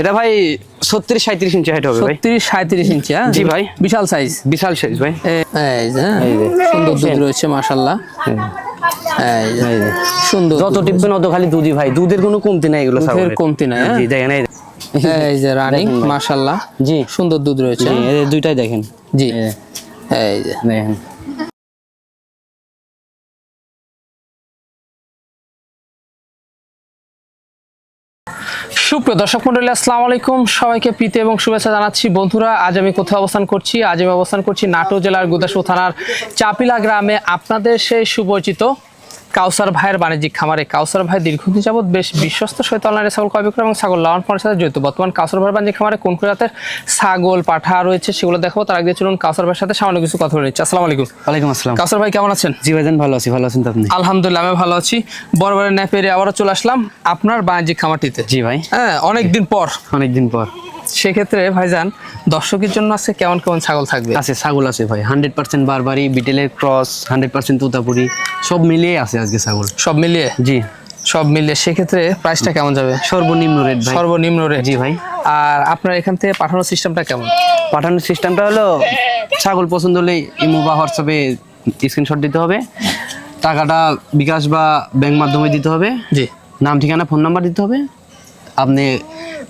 এটা ভাই ছত্রিশ সাঁত্রিশ ইঞ্চি হাইট হবে ছত্রিশ সাঁত্রিশ ইঞ্চি হ্যাঁ? জি ভাই। বিশাল সাইজ বিশাল সাইজ ভাই। হ্যাঁ। সুন্দর দুধ রয়েছে মাশাল্লাহ। সুন্দর যত টিপবেন অত খালি দুধই ভাই। দুধের কোনো কমতি নাই এগুলো দুধের কমতি নাই, হ্যাঁ? জি দেখেন এই যে। রানিং মাশাল্লাহ জি। সুন্দর দুধ রয়েছে। এই দুইটাই দেখেন। জি। এই যে। দেখেন। সুপ্রিয় দর্শক মন্ডলী, আসসালামু আলাইকুম। সবাইকে প্রীতি এবং শুভেচ্ছা জানাচ্ছি। বন্ধুরা, আজ আমি কোথায় অবস্থান করছি? আজ আমি অবস্থান করছি নাটোর জেলার গুদাসু থানার চাপিলা গ্রামে। আপনাদের সেই সুপরিচিত কাউসার ভাইয়ের বাণিজ্যিক খামারে। কাউসার ভাই দীর্ঘদিন যাবত বেশ বিশ্বস্ত সহিত অনলাইনে ছাগল ক্রয় বিক্রয় এবং ছাগল লালন পালনের সাথে জড়িত। বর্তমান কাউসার ভাইয়ের বাণিজ্যিক খামারে কোন কোন জাতের ছাগল পাঠা রয়েছে সেগুলো দেখাবো। তার আগে চলুন কাউসার ভাইয়ের সাথে সামান্য কিছু কথা বলে। নিচ্ছি আসসালামু আলাইকুম। ওয়ালাইকুম আসসালাম। কাউসার ভাই কেমন আছেন? জি ভাইজান ভালো আছি। ভালো আছেন আপনি? আলহামদুলিল্লাহ আমি ভালো আছি। বরাবরের ন্যাপেরে আবারও চলে আসলাম আপনার বাণিজ্যিক খামারটিতে। জি ভাই। হ্যাঁ অনেকদিন পর। অনেকদিন পর। সেক্ষেত্রে ভাইজান দর্শকের জন্য আছে কেমন কেমন ছাগল থাকবে? আছে ছাগল আছে ভাই। হান্ড্রেড পার্সেন্ট বারবারি বিটেলের ক্রস হান্ড্রেড পার্সেন্ট তুতাপুরি সব মিলিয়ে আছে আজকে ছাগল। সব মিলিয়ে? জি। সব মিলিয়ে সেক্ষেত্রে প্রাইসটা কেমন যাবে? সর্বনিম্ন রেট ভাই। সর্বনিম্ন রেট জি ভাই। আর আপনার এখান থেকে পাঠানোর সিস্টেমটা কেমন? পাঠানোর সিস্টেমটা হলো ছাগল পছন্দ হলে ইমো বা হোয়াটসঅ্যাপে স্ক্রিনশট দিতে হবে। টাকাটা বিকাশ বা ব্যাংক মাধ্যমে দিতে হবে। জি। নাম ঠিকানা ফোন নাম্বার দিতে হবে। আপনি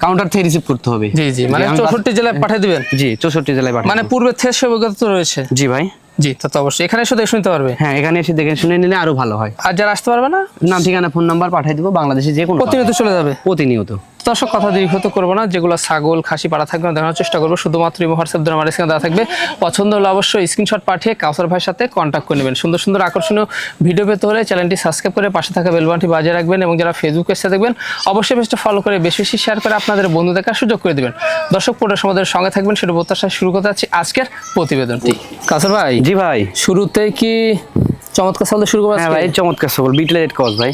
কাউন্টার থেকে রিসিভ করতে হবে। জি জি মানে চৌষট্টি জেলায় পাঠিয়ে দিবেন? জি চৌষট্টি জেলায় মানে পূর্বে থেকে অভিজ্ঞতা তো রয়েছে? জি ভাই। জি তা তো অবশ্যই। এখানে এসে দেখে শুনতে পারবে। হ্যাঁ এখানে এসে দেখে শুনে নিলে আরও ভালো হয়। আর যারা আসতে পারবে না? নাম ঠিকানা ফোন নাম্বার পাঠিয়ে দিব বাংলাদেশে যে কোনো প্রতিনিয়ত চলে যাবে। প্রতিনিয়ত। দর্শক কথা দীর্ঘত করব না যেগুলো ছাগল খাসি পাড়া থাকবে না দেখানোর চেষ্টা করব। শুধুমাত্র ইমো হোয়াটসঅ্যাপ দ্বারা আমার স্ক্রিনে দেওয়া থাকবে। পছন্দ হলে অবশ্যই স্ক্রিনশট পাঠিয়ে কাউসার ভাইয়ের সাথে কন্ট্যাক্ট করে নেবেন। সুন্দর সুন্দর আকর্ষণীয় ভিডিও পেতে হলে চ্যানেলটি সাবস্ক্রাইব করে পাশে থাকা বেলবানটি বাজিয়ে রাখবেন এবং যারা ফেসবুকে এসে দেখবেন অবশ্যই পেজটা ফলো করে বেশি বেশি শেয়ার করে আপনাদের বন্ধু দেখার সুযোগ করে দেবেন। দর্শক পুরো সমাজের সঙ্গে থাকবেন সেটা প্রত্যাশা শুরু করতে যাচ্ছি আজকের প্রতিবেদনটি। কাউসার ভাই? জি ভাই। শুরুতে কি চমৎকার সাল শুরু করব হ্যাঁ ভাই চমৎকার সকল বিটেলের ক্রস ভাই।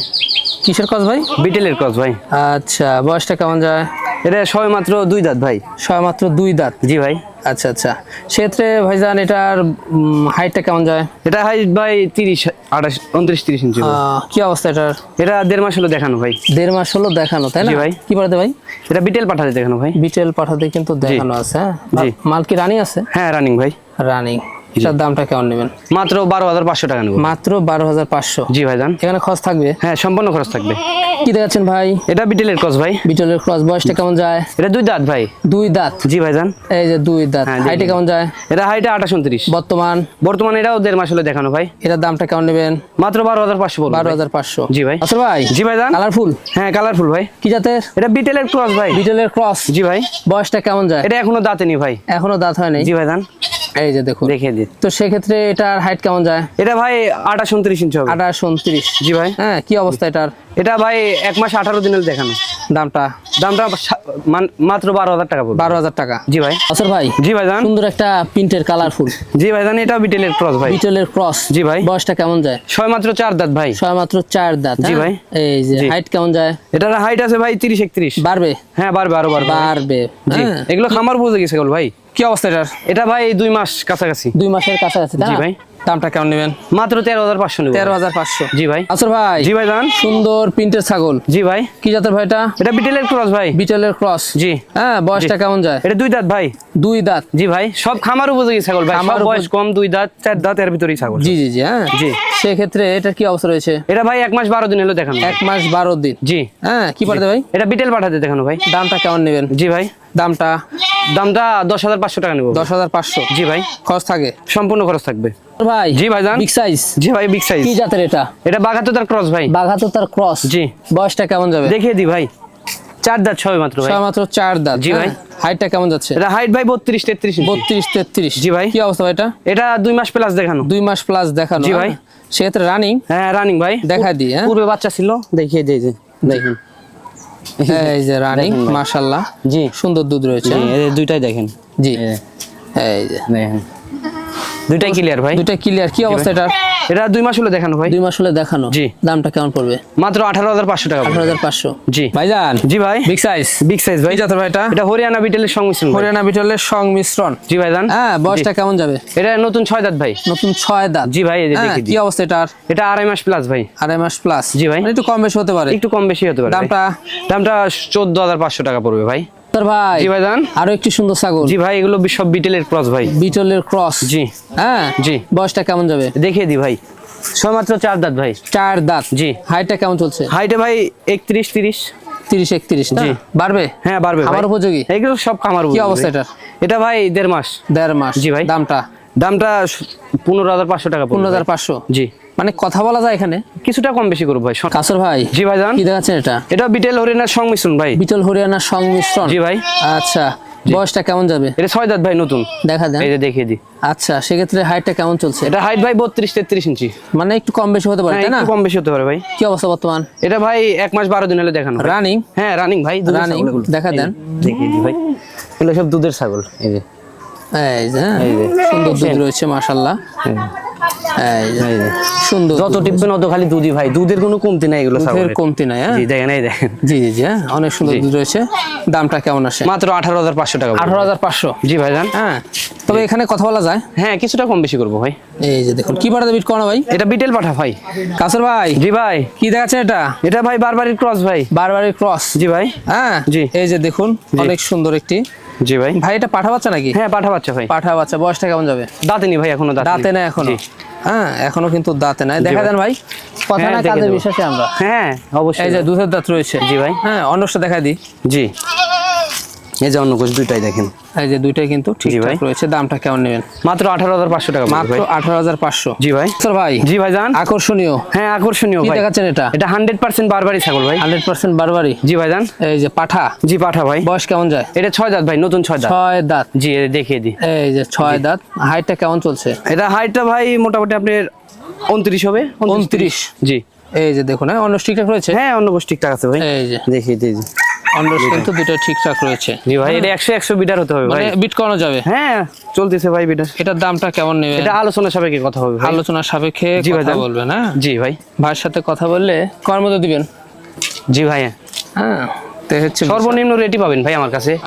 কিসের কাজ ভাই? বিটেলের ক্রস ভাই। আচ্ছা বয়সটা কেমন যায়? এটা সবে মাত্র দুই দাঁত ভাই। সবে মাত্র দুই দাঁত? জি ভাই। আচ্ছা আচ্ছা। সেক্ষেত্রে ভাইজান এটার হাইটটা কেমন যায়? এটা হাইট ভাই তিরিশ আঠাশ উনত্রিশ তিরিশ ইঞ্চি কি অবস্থা এটার? এটা দেড় মাস হলো দেখানো ভাই। দেড় মাস হলো দেখানো তাই না? জি ভাই। কি পাঠাতে ভাই? এটা বিটেল পাঠাতে দেখানো ভাই। বিটেল পাঠাতে কিন্তু দেখানো আছে হ্যাঁ? জি। মাল কি রানিং আছে? হ্যাঁ রানিং ভাই। রানিং এটার দামটা কেমন নেবেন? মাত্র বারো হাজার পাঁচশো টাকা নেব। মাত্র বারো হাজার পাঁচশো। জি ভাই যান এখানে খরচ থাকবে? হ্যাঁ সম্পূর্ণ খরচ থাকবে। কি দেখাচ্ছেন ভাই? এটা বিটেলের ক্রস ভাই। বিটেলের ক্রস বয়সটা কেমন যায়? এটা দুই দাঁত ভাই। দুই দাঁত? জি ভাই যান এই যে দুই দাঁত। হ্যাঁ, হাইটে কেমন যায়? এটা হাইটে আঠাশ উনত্রিশ। বর্তমান? বর্তমানে এটাও দেড় মাস হলো দেখানো ভাই। এটার দামটা কেমন নেবেন? মাত্র বারো হাজার পাঁচশো বারো হাজার পাঁচশো। জি ভাই। আচ্ছা ভাই জি ভাই যান কালারফুল হ্যাঁ কালারফুল ভাই। কি জাতের? এটা বিটেলের ক্রস ভাই। বিটেলের ক্রস জি ভাই। বয়সটা কেমন যায়? এটা এখনও দাঁতেনি ভাই। এখনও দাঁত হয় নাই জি ভাই যান এই যে দেখুন। দেখিয়ে দিন তো সেক্ষেত্রে এটার হাইট কেমন যায়? এটা ভাই আঠাশ উনত্রিশ ইঞ্চি হবে। আঠাশ উনত্রিশ। জি ভাই। হ্যাঁ কি অবস্থা এটার? এটা ভাই এক মাস আঠারো দিনের দেখানো। দামটা? দামটা মাত্র বারো হাজার টাকা পড়বে। বারো হাজার টাকা। জি ভাই। আসর ভাই জি ভাই যান সুন্দর একটা প্রিন্টের কালারফুল জি ভাই জান এটাও বিটেলের ক্রস ভাই। বিটেলের ক্রস জি ভাই। বয়সটা কেমন যায়? ছয় মাত্র চার দাঁত ভাই। ছয় মাত্র চার দাঁত জি হ্যাঁ? ভাই। এই যে হাইট কেমন যায়? এটার হাইট আছে ভাই তিরিশ একত্রিশ। বাড়বে? হ্যাঁ বারবে আরও বাড়বে। জি। হ্যাঁ? এগুলো খামার বুঝে গেছে ভাই। কি অবস্থা এটার? এটা ভাই দুই মাস কাছাকাছি। দুই মাসের কাছাকাছি। জি ভাই। দামটা কেমন নেবেন? মাত্র তেরো হাজার পাঁচশো তেরো হাজার পাঁচশো। জি ভাই। আসর ভাই জি ভাই জান। সুন্দর প্রিন্টের ছাগল। জি ভাই। কি জাতের ভাইটা এটা? এটা বিটেলের ক্রস ভাই। বিটেলের ক্রস। জি। হ্যাঁ বয়সটা কেমন যায়? এটা দুই দাঁত ভাই। দুই দাঁত। জি ভাই। সব খামার উপযোগী ছাগল ভাই। উপযোগী। বয়স কম দুই দাঁত চার দাঁত এর ভিতরেই ছাগল। জি জি জি হ্যাঁ। জি। সেক্ষেত্রে এটার কি অবস্থা রয়েছে? এটা ভাই এক মাস বারো দিন হলো দেখানো। এক মাস বারো দিন। জি। হ্যাঁ কি পাঠাতে ভাই? এটা বিটেল পাঠাতে দেখানো ভাই। দামটা কেমন নেবেন? জি ভাই। দামটা? দামটা দশ হাজার পাঁচশো টাকা নেব। দশ হাজার পাঁচশো। জি ভাই। খরচ থাকে? সম্পূর্ণ খরচ থাকবে। ভাই জি ভাইজান। বিগ সাইজ জি ভাই বিগ সাইজ কি জাতের এটা? এটা বাঘাতো তার ক্রস ভাই। বাঘাতো তার ক্রস জি। বয়সটা কেমন যাবে? দেখিয়ে দি ভাই। চার দাঁত ছয় মাত্র ভাই। ছয় মাত্র চার দাঁত জি ভাই। হাইটটা কেমন যাচ্ছে? এটা হাইট ভাই বত্রিশ তেত্রিশ ইঞ্চি। বত্রিশ তেত্রিশ। জি ভাই। কি অবস্থা ভাই এটা? এটা দুই মাস প্লাস দেখানো। দুই মাস প্লাস দেখানো জি ভাই। হ্যাঁ? সেক্ষেত্রে রানিং হ্যাঁ রানিং ভাই। দেখা দিই হ্যাঁ? পূর্বে বাচ্চা ছিল। দেখিয়ে দিয়ে দেখুন। এই যে রানিং মাশাআল্লাহ। জি। সুন্দর দুধ রয়েছে। এই দুইটাই দেখেন। জি। এই যে। দেখেন। দুইটাই ক্লিয়ার ভাই? দুইটা ক্লিয়ার কি অবস্থা এটা এটা দুই মাস হলো দেখানো ভাই। দুই মাস হলে দেখানো। জি। দামটা কেমন পড়বে? মাত্র আঠারো হাজার পাঁচশো টাকা আঠারো হাজার পাঁচশো। জি। ভাইজান? জি ভাই। বিগ সাইজ বিগ সাইজ ভাই। জাতের ভাই এটা? এটা হরিয়ানা বিটেলের সংমিশ্রণ। হরিয়ানা বিটলের সংমিশ্রণ। জি ভাই জান হ্যাঁ বয়সটা কেমন যাবে? এটা নতুন ছয় দাঁত ভাই। নতুন ছয় দাঁত। জি ভাই এই যে হ্যাঁ, কি অবস্থা এটার? এটা আড়াই মাস প্লাস ভাই। আড়াই মাস প্লাস জি ভাই। একটু কম বেশি হতে পারে। একটু কম বেশি হতে পারে দামটা? দামটা চোদ্দ হাজার পাঁচশো টাকা পড়বে ভাই। তোর ভাই। জি ভাইজান। আরও একটি সুন্দর ছাগল। জি ভাই এগুলো সব বিটেলের ক্রস ভাই। বিটলের ক্রস। জি। হ্যাঁ? জি। বয়সটা কেমন যাবে? দেখিয়ে দি ভাই। সমাত্র চার দাঁত ভাই। চার দাঁত। জি। হাইটটা কেমন চলছে? হাইটে ভাই একত্রিশ তিরিশ। তিরিশ একত্রিশ জি। বাড়বে? হ্যাঁ বাড়বে। আমার উপযোগী? এগুলো সব খামার উপযোগী অবস্থা। এটার? এটা ভাই দেড় মাস। দেড় মাস। জি ভাই। দামটা? দামটা পনেরো হাজার পাঁচশো টাকা পনেরো হাজার পাঁচশো। জি। মানে কথা বলা যায় এখানে? কিছুটা কম বেশি করব ভাই কাসর ভাই জি ভাইজান। কি দেখাচ্ছেন এটা? এটা বিটেল হরিয়ানার সংমিশ্রণ ভাই। বিটল হরিয়ানার সংমিশ্রণ? জি ভাই। আচ্ছা বয়সটা কেমন যাবে? এটা ছয় দাঁত ভাই নতুন। দেখা দেন যে দেখিয়ে দি। আচ্ছা সেক্ষেত্রে হাইটটা কেমন চলছে? এটা হাইট ভাই বত্রিশ তেত্রিশ ইঞ্চি। মানে একটু কম বেশি হতে পারে হ্যাঁ তাই না? একটু কম বেশি হতে পারে ভাই। কি অবস্থা বর্তমান? এটা ভাই এক মাস বারো দিন হলে দেখানো রানিং হ্যাঁ রানিং ভাই রানিং দেখা দেন। দেখিয়ে দি ভাই। এগুলো সব দুধের ছাগল। এই যে। এই যে হ্যাঁ, এই যে। সুন্দর দুধ রয়েছে মাশাল্লাহ সুন্দর যত টিপবেন অত খালি দুধই ভাই। দুধের কোনো কমতি নাই এগুলো দুধের কমতি নাই হ্যাঁ? জি দেখেন এই দেখেন। জি জি জি হ্যাঁ অনেক সুন্দর দুধ রয়েছে। দামটা কেমন আসে? মাত্র আঠারো হাজার পাঁচশো টাকা আঠারো হাজার পাঁচশো? জি ভাই জান হ্যাঁ তবে এখানে কথা বলা যায়। হ্যাঁ কিছুটা কম বেশি করব ভাই। এই যে দেখুন কি পাঠাতে বিট করো ভাই? এটা বিটেল পাঠা ভাই। কাসর ভাই? জি ভাই। কি দেখাচ্ছে এটা? এটা ভাই বারবারই ক্রস ভাই। বারবারের ক্রস? জি ভাই। হ্যাঁ জি। এই যে দেখুন অনেক সুন্দর একটি জি ভাই। ভাই এটা পাঠা বাচ্চা নাকি? হ্যাঁ পাঠা বাচ্চা ভাই। পাঠা বাচ্চা বয়সটা কেমন যাবে? দাঁতে নি ভাই এখনও দাঁতে দাঁতে না এখনও? হ্যাঁ এখনও কিন্তু দাঁতে নাই। দেখা। দেন ভাই কথা হ্যাঁ, না কাজে বিশ্বাসে আমরা। হ্যাঁ অবশ্যই এই যে দুধের দাঁত রয়েছে। জি ভাই। হ্যাঁ অন্যটা দেখা দিই। জি। এই যে অন্যকোষ দুইটাই দেখেন। এই যে দুইটাই কিন্তু ঠিকঠাক। রয়েছে দামটা কেমন নেবেন? মাত্র আঠারো হাজার পাঁচশো টাকা মাত্র ভাই। আঠারো হাজার পাঁচশো। জি ভাই। স্যার ভাই জি ভাই জান। আকর্ষণীয়। হ্যাঁ আকর্ষণীয় ভাই। দেখাচ্ছেন এটা? এটা হান্ড্রেড পার্সেন্ট বারবারই ছাগল ভাই। হান্ড্রেড পার্সেন্ট বারবারই? জি ভাই জান। এই যে পাঠা? জি পাঠা ভাই। বয়স কেমন যায়? এটা ছয় দাঁত ভাই নতুন ছয় দাঁত। ছয় দাঁত। জি দেখিয়ে দি। এই যে ছয় দাঁত। হাইটটা কেমন চলছে? এটা হাইটটা ভাই মোটামুটি আপনার উনত্রিশ হবে উনত্রিশ। জি। এই যে দেখুন হ্যাঁ অন্য ঠিকঠাক রয়েছে? হ্যাঁ অন্য ঠিকঠাক আছে ভাই। এই যে। দেখিয়ে দিই। জি। কিন্তু দুটো ঠিকঠাক রয়েছে। জি ভাই এটা একশো একশো বিটার হতে হবে ভাই। মানে বিট করানো যাবে। হ্যাঁ চলতেছে ভাই বিটার এটার দামটা কেমন নেবে এটা আলোচনা সাপেক্ষে কথা হবে ভাই। আলোচনার সাপেক্ষে ভাই, কথা যান। বলবেন হ্যাঁ? জি ভাই। ভাইয়ের সাথে কথা বললে কর্ম তো দিবেন। জি ভাই হ্যাঁ। তো হচ্ছে সর্বনিম্ন রেটই পাবেন ভাই আমার কাছে। আহ,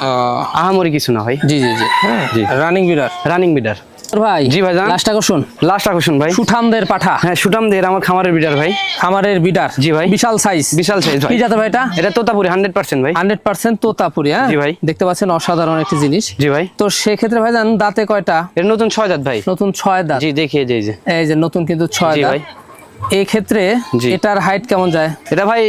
আহামরি কিছু না ভাই। জি জি জি হ্যাঁ। জি। রানিং বিরার রানিং বিডার ভাই জি ভাই, লাস্ট আকর্ষণ। লাস্ট আকর্ষণ ভাই। সুঠামদের পাঠা। হ্যাঁ সুঠামদের আমার খামারের বিডার ভাই। খামারের বিডার জি ভাই। বিশাল সাইজ বিশাল সাইজ ভাই। কি জাতের ভাই এটা? এটা তোতাপুরি হান্ড্রেড পার্সেন্ট ভাই। হান্ড্রেড পার্সেন্ট তোতাপুরি হ্যাঁ? জি ভাই। দেখতে পাচ্ছেন অসাধারণ একটি জিনিস। জি ভাই। তো সেক্ষেত্রে ভাই জান দাঁতে কয়টা? এর নতুন ছয় দাঁত ভাই। নতুন ছয় দাঁত। জি দেখিয়ে দেই যে। এই যে নতুন কিন্তু ছয় জি দাঁত। ভাই। এই ক্ষেত্রে এটার হাইট কেমন যায়? এটা ভাই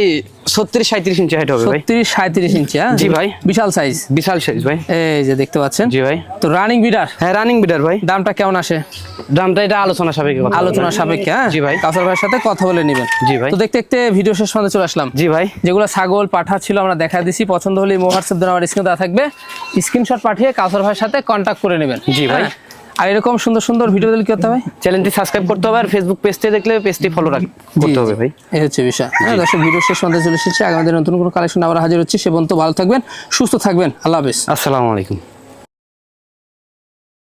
ছত্রিশ সাঁত্রিশ ইঞ্চি হাইট হবে ভাই। ছত্রিশ সাঁত্রিশ ইঞ্চি হ্যাঁ? জি ভাই। বিশাল সাইজ বিশাল সাইজ ভাই। এই যে দেখতে পাচ্ছেন। জি ভাই। তো রানিং বিডার হ্যাঁ রানিং বিডার ভাই। দামটা কেমন আসে? দামটা এটা আলোচনা সাপেক্ষে কথা আলোচনা। সাপেক্ষে হ্যাঁ? জি ভাই। কাসর ভাইয়ের সাথে কথা বলে নেবেন। জি ভাই। তো দেখতে দেখতে ভিডিও শেষ পর্যন্ত চলে আসলাম। জি ভাই। যেগুলো ছাগল পাঠা ছিল আমরা দেখা দিছি। পছন্দ হলে হোয়াটসঅ্যাপ দেওয়া আমার স্ক্রিনে দেওয়া থাকবে। স্ক্রিনশট পাঠিয়ে কাসর ভাইয়ের সাথে কন্ট্যাক্ট করে নেবেন। জি ভাই। আর এরকম সুন্দর সুন্দর ভিডিও দিলে কি করতে হবে? চ্যানেলটি সাবস্ক্রাইব করতে হবে আর ফেসবুক পেজটি দেখলে পেজটি ফলো করতে হবে ভাই। এই হচ্ছে বিষয়। হ্যাঁ দর্শক ভিডিও শেষ সন্ধ্যা চলে এসেছে। আগামী দিনে নতুন কোনো কালেকশন আবার হাজির হচ্ছে। সে পর্যন্ত ভালো থাকবেন সুস্থ থাকবেন। আল্লাহ হাফেজ। আসসালামু আলাইকুম।